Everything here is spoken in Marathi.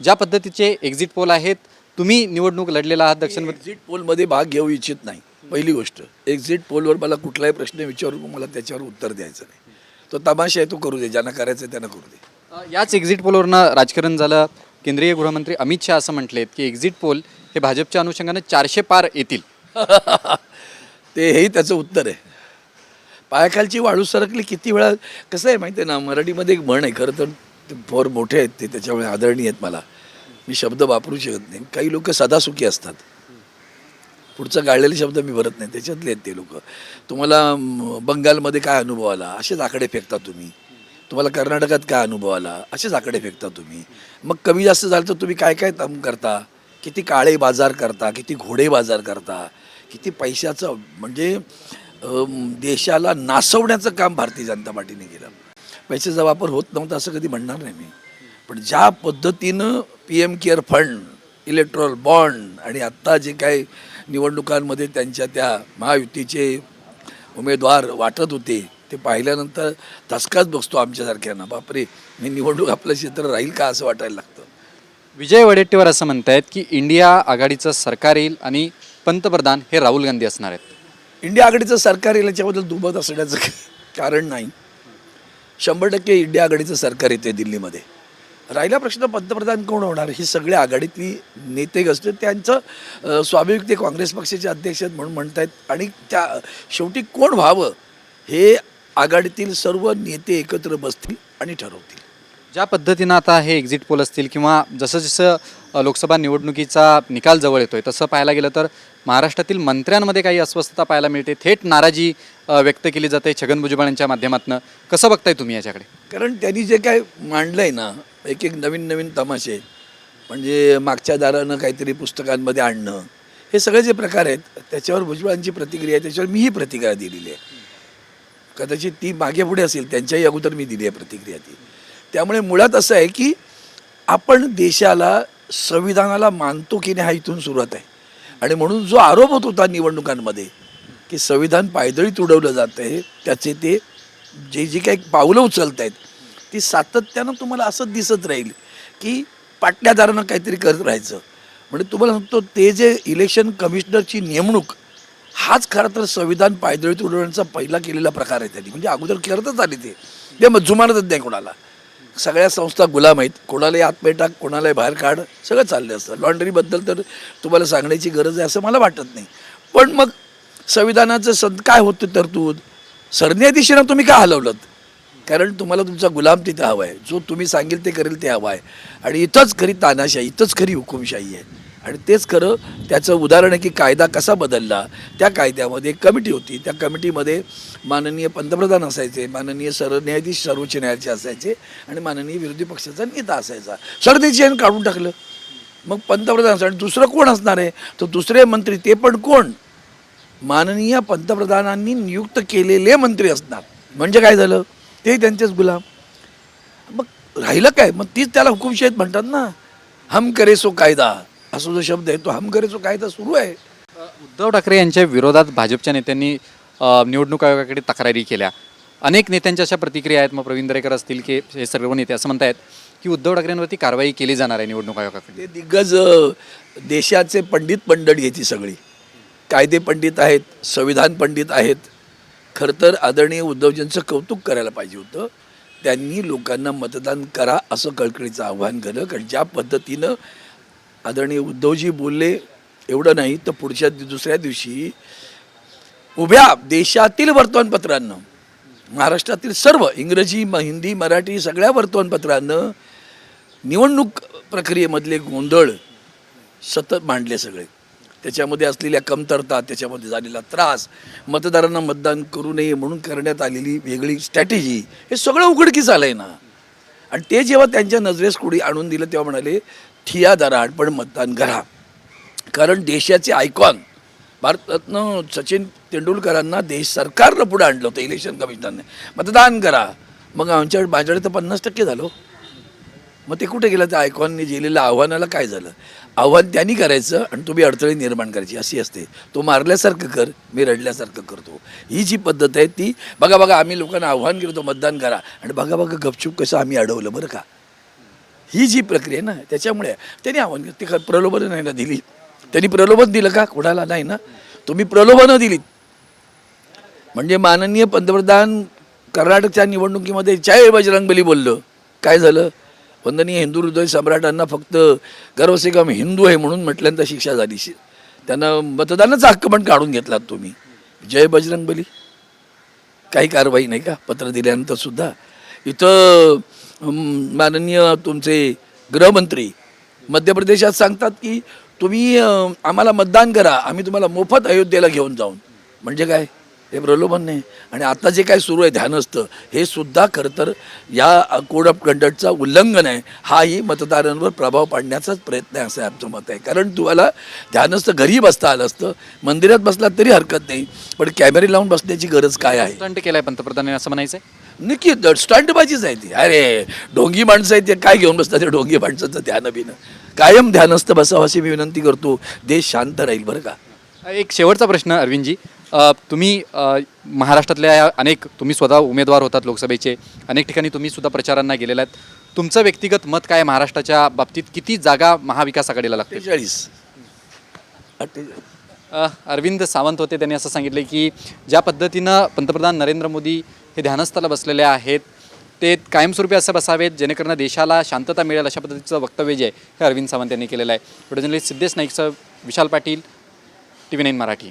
ज्या पद्धतीचे एक्झिट पोल आहेत तुम्ही निवडणूक लढलेला आहात दक्षिण एक्झिट पोलमध्ये भाग घेऊ इच्छित नाही. पहिली गोष्ट एक्झिट पोलवर मला कुठलाही प्रश्न विचारून मला त्याच्यावर उत्तर द्यायचं नाही. तो तमाशा आहे तो करू दे. ज्यांना करायचं त्यांना करू दे. याच एक्झिट पोलवरनं राजकारण झालं. केंद्रीय गृहमंत्री अमित शहा असं म्हटलेत की एक्झिट पोल हे भाजपच्या अनुषंगानं चारशे पार येतील. ते हेही त्याचं उत्तर आहे. पायाखालची वाळू सरकली किती वेळा कसं आहे माहिती आहे ना मराठीमध्ये एक म्हण आहे खरं तर ते फार मोठे आहेत ते त्याच्यामुळे आदरणीय आहेत मला. मी शब्द वापरू शकत नाही. काही लोक सदासुखी असतात. पुढचा गाळलेले शब्द मी भरत नाही. त्याच्यातले आहेत ते लोक. तुम्हाला बंगालमध्ये काय अनुभव आला? असेच आकडे फेकता तुम्ही. तुम्हाला कर्नाटकात काय अनुभव आला? असेच आकडे फेकता तुम्ही. मग कमी जास्त झालं तर तुम्ही काय काय काम करता? किती काळे बाजार करता? किती घोडे बाजार करता? किती पैशाचं म्हणजे देशाला नासवण्याचं काम भारतीय जनता पार्टीने केलं. पैशाचा वापर होत नव्हता असं कधी म्हणणार नाही मी. पण ज्या पद्धतीनं P M care fund electoral bond आणि आत्ता जे काही निवडणुकांमध्ये त्यांच्या त्या महायुतीचे उमेदवार वाटत होते ते पाहिल्यानंतर धसकाच बसतो आमच्यासारख्यांना. बापरे मी निवडणूक आपलं क्षेत्र राहील का असं वाटायला लागतं? विजय वडेट्टीवार असं म्हणतायत की इंडिया आघाडीचं सरकार येईल आणि पंतप्रधान हे राहुल गांधी असणार आहेत. इंडिया आघाडीचं सरकार येईल याच्याबद्दल दुमत असण्याचं कारण नाही. शंभर टक्के इंडिया आघाडीचं सरकार येते दिल्लीमध्ये. राहिला प्रश्न पंतप्रधान कोण होणार? ही सगळ्या आघाडीतली नेते असते त्यांचं स्वाभाविक ते काँग्रेस पक्षाचे अध्यक्ष आहेत म्हणून आहेत आणि त्या शेवटी कोण व्हावं हे आघाडीतील सर्व नेते एकत्र बसतील आणि ठरवतील. ज्या पद्धतीनं आता हे एक्झिट पोल असतील किंवा जसं जसं लोकसभा निवडणुकीचा निकाल जवळ येतोय तसं पाहायला गेलं तर महाराष्ट्रातील मंत्र्यांमध्ये काही अस्वस्थता पाहायला मिळते. थेट नाराजी व्यक्त केली जाते छगन भुजबळ यांच्या माध्यमातून. कसं बघताय तुम्ही याच्याकडे? कारण त्यांनी जे काय मांडलं आहे ना एक एक नवीन नवीन तमाशे म्हणजे मागच्या दारानं काहीतरी पुस्तकांमध्ये आणणं हे सगळे जे प्रकार आहेत त्याच्यावर भुजबळांची प्रतिक्रिया आहे त्याच्यावर मीही प्रतिक्रिया दिलेली आहे. कदाचित ती मागे पुढे असेल त्यांच्याही अगोदर मी दिली आहे प्रतिक्रिया ती. त्यामुळे मुळात असं आहे की आपण देशाला संविधानाला मानतो की नाही हा इथून सुरुवात आहे. आणि म्हणून जो आरोप होत होता निवडणुकांमध्ये की संविधान पायदळीत उडवलं जातं आहे त्याचे ते जे जी काही पावलं उचलत आहेत ती सातत्यानं तुम्हाला असंच दिसत राहील की पाटल्यादारानं काहीतरी करत राहायचं. म्हणजे तुम्हाला सांगतो ते जे इलेक्शन कमिशनरची नेमणूक हाच खरं तर संविधान पायदळीत उडवण्याचा पहिला केलेला प्रकार आहे त्यांनी. म्हणजे अगोदर करतच आले ते. ते मग जुमानतच नाही कोणाला. सगळ्या संस्था गुलाम आहेत. कोणालाही आतमध्ये टाक कोणालाही बाहेर काढ सगळं चाललं असतं. लॉन्ड्रीबद्दल तर तुम्हाला सांगण्याची गरज आहे असं मला वाटत नाही. पण मग संविधानाचं सद काय होतं तरतूद? सरन्यायाधीशांना तुम्ही का हलवलं कारण तुम्हाला तुमचा गुलाम तिथं हवा आहे. जो तुम्ही सांगेल ते करेल ते हवा आहे. आणि इथंच खरी तानाशाही इथंच खरी हुकुमशाही आहे. आणि तेच खरं त्याचं उदाहरण आहे की कायदा कसा बदलला त्या कायद्यामध्ये एक कमिटी होती. त्या कमिटीमध्ये माननीय पंतप्रधान असायचे माननीय सरन्यायाधीश सर्वोच्च न्यायालयाचे असायचे आणि माननीय विरोधी पक्षाचा नेता असायचा. सरदेशाने काढून टाकलं. मग पंतप्रधान आणि दुसरं कोण असणार आहे? तर दुसरे मंत्री ते पण कोण? माननीय पंतप्रधानांनी नियुक्त केलेले मंत्री असणार. म्हणजे काय झालं? ते त्यांचेच गुलाम. मग राहिलं काय? मग तीच त्याला हुकुमशाहीत म्हणतात ना हम करे सो कायदा. असा जो शब्द आहे. तो हम करे सो कायदा सुरू आहे. उद्धव ठाकरे यांच्या विरोधात भाजपच्या नेत्यांनी निवडणूक आयोगाकडे तक्रारी केल्या. अनेक नेत्यांच्या अशा प्रतिक्रिया आहेत. मग प्रवीण दरेकर असतील की हे सर्व नेते असं म्हणतायत की उद्धव ठाकरेंवरती कारवाई केली जाणार आहे निवडणूक आयोगाकडे ते दिग्गज देशाचे पंडित मंडळी आहे ती सगळी. कायदे पंडित आहेत संविधान पंडित आहेत. खरं तर आदरणीय उद्धवजींचं कौतुक करायला पाहिजे होतं. त्यांनी लोकांना मतदान करा असं कळकळीचं आव्हान केलं. कारण ज्या पद्धतीनं आदरणीय उद्धवजी बोलले एवढं नाही तर पुढच्या दुसऱ्या दिवशी उभ्या देशातील वर्तमानपत्रांनं महाराष्ट्रातील सर्व इंग्रजी हिंदी मराठी सगळ्या वर्तमानपत्रांनं निवडणूक प्रक्रियेमधले गोंधळ सतत मांडले सगळे. त्याच्यामध्ये असलेल्या कमतरता त्याच्यामध्ये झालेला त्रास मतदारांना मतदान करू नये म्हणून करण्यात आलेली वेगळी स्ट्रॅटेजी हे सगळं उघडकीस आलं आहे ना. आणि ते जेव्हा त्यांच्या नजरेस कुणी आणून दिलं तेव्हा म्हणाले ठिया दराड पण मतदान करा. कारण देशाचे आयकॉन भारतरत्न सचिन तेंडुलकरांना देश सरकारनं पुढे आणलं होतं इलेक्शन कमिशनरने मतदान करा. मग आमच्या माझ्याकडे तर पन्नास टक्के झालो हो. मग ते कुठे गेलं? त्या आयकॉनने दिलेलं आव्हानाला काय झालं? आव्हान त्यांनी करायचं आणि तुम्ही अडचणी निर्माण करायची. अशी असते. तो मारल्यासारखं कर मी रडल्यासारखं करतो. ही जी पद्धत आहे ती बघा बघा आम्ही लोकांना आव्हान केलं होतं मतदान करा. आणि बघा बघा गपचूप कसं आम्ही अडवलं बरं का? ही जी प्रक्रिया आहे ना त्याच्यामुळे त्यांनी आव्हान केलं. ते प्रलोभनं नाही ना दिली. त्यांनी प्रलोभन दिलं का? कोणाला नाही ना. तुम्ही प्रलोभनं दिलीत. म्हणजे माननीय पंतप्रधान कर्नाटकच्या निवडणुकीमध्ये चाय बजरंगबली बोललं. काय झालं? वंदनीय हिंदू हृदय सम्राटांना फक्त गर्वसेकम हिंदू आहे म्हणून म्हटल्यानंतर शिक्षा झाली. त्यांना मतदानाचा हक्क पण काढून घेतलात तुम्ही. जय बजरंगबली. काही कारवाई नाही का? पत्र दिल्यानंतर सुद्धा. इथं माननीय तुमचे गृहमंत्री मध्य प्रदेशात सांगतात की तुम्ही आम्हाला मतदान करा आम्ही तुम्हाला मोफत अयोध्येला घेऊन जाऊन. म्हणजे काय? हे प्रलोभन नाही. आणि आता जे काय सुरू आहे ध्यानस्थ हे सुद्धा खरं तर या कोड ऑफ कंडक्टचा उल्लंघन आहे. हाही मतदारांवर प्रभाव पाडण्याचाच प्रयत्न आहे असं आमचं मत आहे. कारण तुम्हाला ध्यानस्थ घरी बसता आलं असतं. मंदिरात बसलात तरी हरकत नाही. पण कॅमेरे लावून बसण्याची गरज काय आहे? केलं आहे पंतप्रधानांनी असं म्हणायचं आहे नक्की स्टंटबाजीच आहे ती. अरे ढोंगी माणसं आहेत ते काय घेऊन बसतात ते ढोंगी माणसाचं ध्यान बिनं. कायम ध्यानस्थ बसावं अशी मी विनंती करतो. देश शांत राहील बरं का? एक शेवटचा प्रश्न अरविंदजी. तुम्ही महाराष्ट्रातल्या अनेक तुम्ही स्वतः उमेदवार होतात लोकसभेचे. अनेक ठिकाणी तुम्ही सुद्धा प्रचारांना गेलेला आहेत. तुमचं व्यक्तिगत मत काय महाराष्ट्राच्या बाबतीत? किती जागा महाविकास आघाडीला लागते अठ्ठेचाळीस अठ्ठेचाळीस अरविंद सावंत होते. त्यांनी असं सांगितलं की ज्या पद्धतीनं पंतप्रधान नरेंद्र मोदी हे ध्यानस्थाला बसलेले आहेत ते कायमस्वरूपी असं बसावेत जेणेकरून देशाला शांतता मिळेल अशा पद्धतीचं वक्तव्य जे आहे हे अरविंद सावंत यांनी केलेलं आहे. Video journalist Siddhesh नाईकसह Vishal Patil T V nine Marathi.